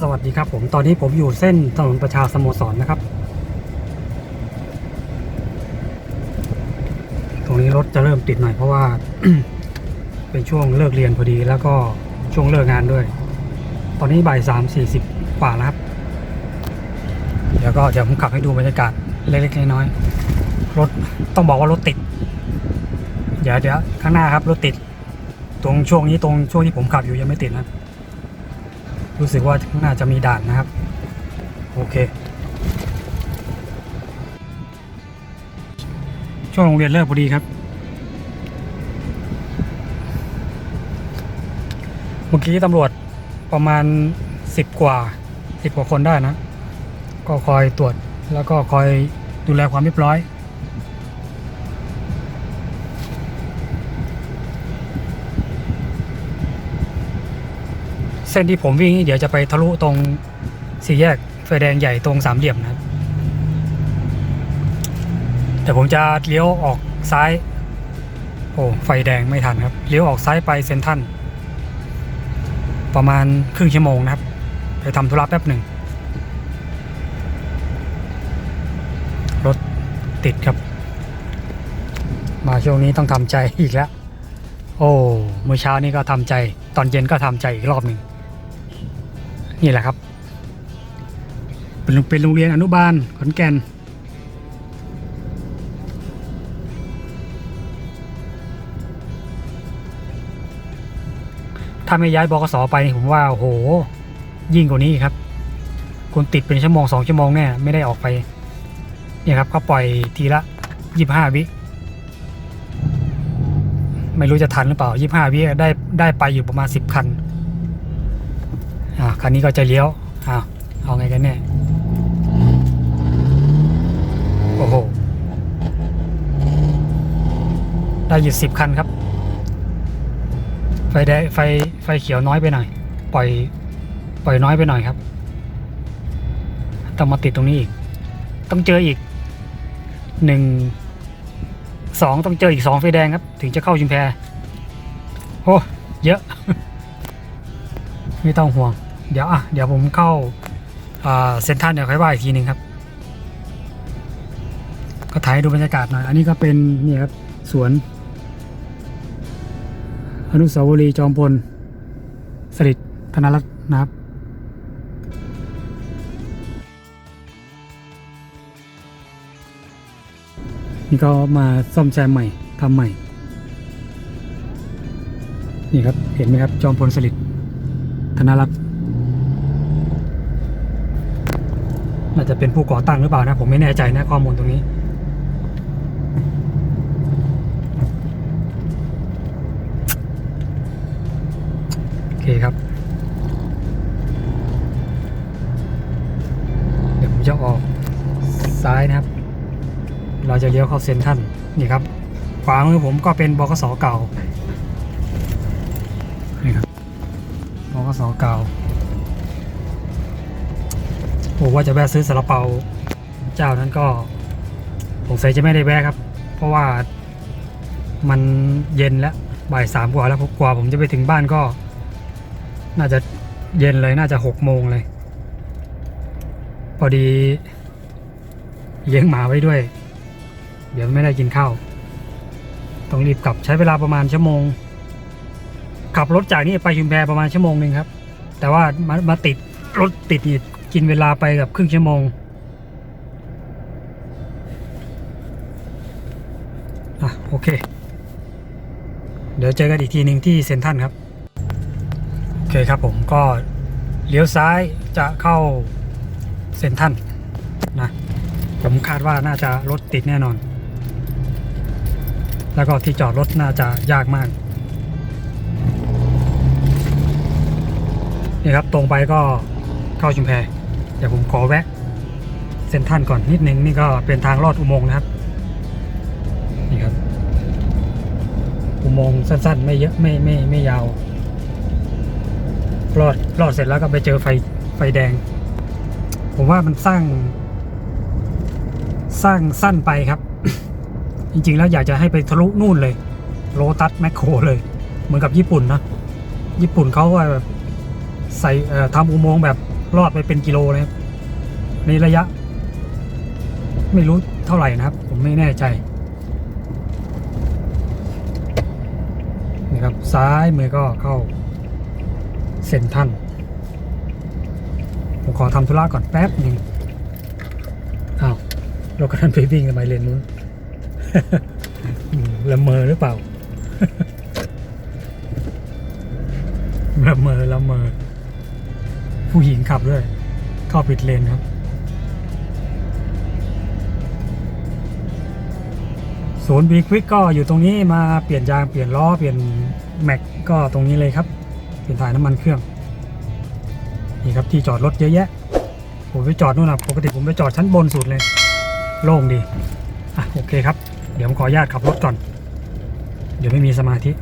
สวัสดีครับผมตอนนี้ผมอยู่เส้นถนนประชาสโมสรนะครับ ตรงนี้รถจะเริ่มติดหน่อยเพราะว่า เป็นช่วงเลิกเรียนพอดีแล้วก็ช่วงเลิกงานด้วย ตอนนี้บ่ายสามสี่สิบกว่าแล้วครับ เดี๋ยวก็เดี๋ยวผมขับให้ดูบรรยากาศเล็กๆน้อยๆรถต้องบอกว่ารถติด เดี๋ยวเดี๋ยวข้างหน้าครับรถติด ตรงช่วงนี้ตรงช่วงที่ผมขับอยู่ยังไม่ติดนะ รู้สึกว่าข้างหน่าจะมีด่านนะครับ โอเค ช่วงโรงเรียนเลิกพอดีครับ เมื่อกี้ตำรวจประมาณสิบกว่าสิบกว่าคนได้นะ ก็คอยตรวจแล้วก็คอยดูแลความเรียบร้อย ส้นที่ผมวิ่งนี่เดี๋ยวจะไปทะลุตรงสี่แยกไฟแดงใหญ่ตรงสามเหลี่ยมนะครับแต่ผมจะเลี้ยวออกซ้าย โอ้ไฟแดงไม่ทันครับเลี้ยวออกซ้ายไปเซนทันประมาณครึ่งชั่วโมงนะครับไปทำธุระแป๊บหนึ่งรถติดครับ มาช่วงนี้ต้องทำใจอีกแล้ว โอ้เมื่อเช้านี้ก็ทำใจ ตอนเย็นก็ทำใจอีกรอบหนึ่ง นี่แหละครับเป็นโรงเป็นโรงเรียนอนุบาลขอนแก่นถ้าไม่ย้ายบกสไปนี่ผมว่าโอ้โห ยิ่งกว่านี้ครับคุณติดเป็นชั่วโมงสองชั่วโมงแน่ไม่ได้ออกไปเนี่ยครับเขาปล่อยทีละยี่ห้าวิ ไม่รู้จะทันหรือเปล่ายี่ห้าวิได้ได้ไปอยู่ประมาณสิบคัน อ่าคันนี้ก็จะเลี้ยวอ้าวเอาไงกันเนี่ยโอ้โหได้อยู่สิบคันครับ ไฟแดงไฟไฟเขียวน้อยไปหน่อย ปล่อยปล่อยน้อยไปหน่อยครับต้องมาติดตรงนี้อีก ต้องเจออีกหนึ่งสองต้องเจออีกสองไฟแดงครับ ถึงจะเข้าชุมแพโอ้เยอะ ไม่ต้องห่วง เดี๋ยวอะเดี๋ยวผมเข้าเซ็นทรัลเดี๋ยวค่อยว่าอีกทีหนึ่งครับ ก็ถ่ายให้ดูบรรยากาศหน่อย อันนี้ก็เป็นนี่ครับสวน อนุสาวรีย์จอมพลสฤษดิ์ธนรัตน์นะครับนี่ก็มาซ่อมแซมใหม่ทำใหม่ นี่ครับเห็นไหมครับจอมพลสฤษดิ์ธนรัตน์ น่าจะเป็นผู้ก่อตั้งหรือเปล่านะ ผมไม่แน่ใจนะข้อมูลตรงนี้ โอเคครับ เดี๋ยวผมจะออกซ้ายนะครับ เราจะเลี้ยวเข้าเซ็นทรัลนี่ครับขวามือผมก็เป็นบกสเก่านี่ครับบกสเก่า ผมว่าจะแวะซื้อซาลาเปาเจ้านั้นก็สงสัยจะไม่ได้แวะครับ เพราะว่ามันเย็นแล้วบ่ายสามกว่าแล้วกว่าผมจะไปถึงบ้านก็ น่าจะเย็นเลยน่าจะหกโมงเลย พอดีเลี้ยงหมาไว้ด้วย เดี๋ยวไม่ได้กินข้าวต้องรีบกลับใช้เวลาประมาณชั่วโมง ขับรถจากนี่ไปชุมแพประมาณชั่วโมงหนึ่งครับ แต่ว่ามามาติดรถติดนี่ กินเวลาไปกับครึ่งชั่วโมงอะโอเค เดี๋ยวเจอกันอีกทีหนึ่งที่เซนทรัลครับ โอเคครับผมก็เลี้ยวซ้ายจะเข้าเซนทรัลนะผมคาดว่าน่าจะรถติดแน่นอน แล้วก็ที่จอดรถน่าจะยากมากนี่ครับตรงไปก็เข้าชุมแพ เดี๋ยวผมขอแวะเซ็นทรันก่อนนิดนึงนี่ก็เป็นทางลอดอุโมงค์นะครับ นี่ครับ อุโมงค์สั้นๆ ไม่เยอะไม่ไม่ไม่ยาวรอดรอดเสร็จแล้วก็ไปเจอไฟไฟแดง ผมว่ามันสร้าง สร้างสั้นไปครับ จริงๆแล้วอยากจะให้ไปทะลุนู่นเลย โลตัสแมคโครเลย เหมือนกับญี่ปุ่นนะ ญี่ปุ่นเขาว่าใส่เอ่อทำอุโมงค์แบบ รอดไปเป็นกิโลเลยครับในระยะ ไม่รู้เท่าไหร่นะครับ ผมไม่แน่ใจนี่ครับซ้ายมือก็เข้าเซ็นทันผมขอทำธุระก่อนแป๊บหนึ่งอ้าวเราก็ทันไปวิ่งกันไปเลนนู้นละเมอหรือเปล่าละเมอละเมอ ผู้หญิงขับด้วย เข้าผิดเลนครับ ศูนย์บีควิกก็อยู่ตรงนี้มาเปลี่ยนยางเปลี่ยนล้อเปลี่ยนแม็กก็ตรงนี้เลยครับเปลี่ยนถ่ายน้ำมันเครื่อง นี่ครับที่จอดรถเยอะแยะ ผมไปจอดนู่นนะปกติผมไปจอดชั้นบนสุดเลย โล่งดี อะโอเคครับ เดี๋ยวผมขออนุญาตขับรถก่อน เดี๋ยวไม่มีสมาธิ